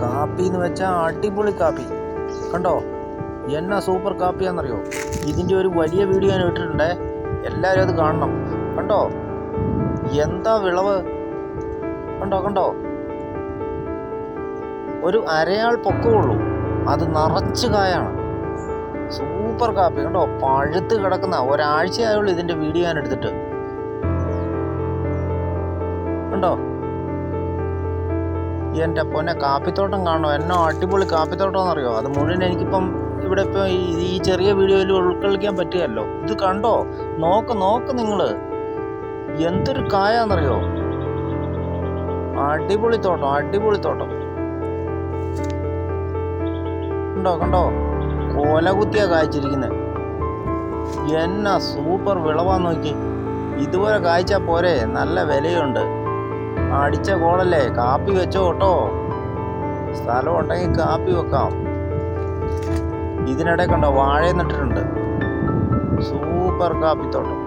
കാപ്പി എന്ന് വെച്ചാൽ അടിപൊളി കാപ്പി. കണ്ടോ? എന്നാ സൂപ്പർ കാപ്പിയാണെന്നറിയോ ഇതിന്റെ ഒരു വലിയ വീഡിയോ ഞാൻ ഇട്ടിട്ടുണ്ടേ. എല്ലാവരും അത് കാണണം. കണ്ടോ? എന്താ വിളവ്? കണ്ടോ കണ്ടോ? ഒരു അരയാൾ പൊക്കമുള്ളൂ. അത് നിറച്ച് കായാണ്. സൂപ്പർ കാപ്പി. കണ്ടോ? പഴുത്ത് കിടക്കുന്ന ഒരാഴ്ചയായുള്ളൂ ഇതിന്റെ വീഡിയോ ഞാൻ എടുത്തിട്ട്. കണ്ടോ? എന്റെ പൊന്നെ കാപ്പിത്തോട്ടം കാണണോ എന്നോ അടിപൊളി കാപ്പിത്തോട്ടം എന്നറിയോ അത് മുഴുവൻ എനിക്കിപ്പം ഇവിടെ ഇപ്പോൾ ഈ ചെറിയ വീഡിയോയിൽ ഉൾക്കൊള്ളിക്കാൻ പറ്റുകയല്ലോ ഇത് കണ്ടോ? നോക്ക് നോക്ക് നിങ്ങൾ എന്തൊരു കായാന്നറിയോ? അടിപൊളി തോട്ടം അടിപൊളി തോട്ടം. കണ്ടോ കണ്ടോ? കൊലകുത്തിയാ കായ്ച്ചിരിക്കുന്നത് എന്നാ സൂപ്പർ വിളവാന്ന് നോക്കി. ഇതുപോലെ കായ്ച്ചാൽ പോരെ? നല്ല വിലയുണ്ട്. അടിച്ച കോളല്ലേ കാപ്പി വെച്ചോ കേട്ടോ. സ്ഥലം ഉണ്ടെങ്കിൽ കാപ്പി വെക്കാം. ഇതിനിടെ കണ്ടോ വാഴ നട്ടിട്ടുണ്ട് സൂപ്പർ കാപ്പിത്തോട്ടം.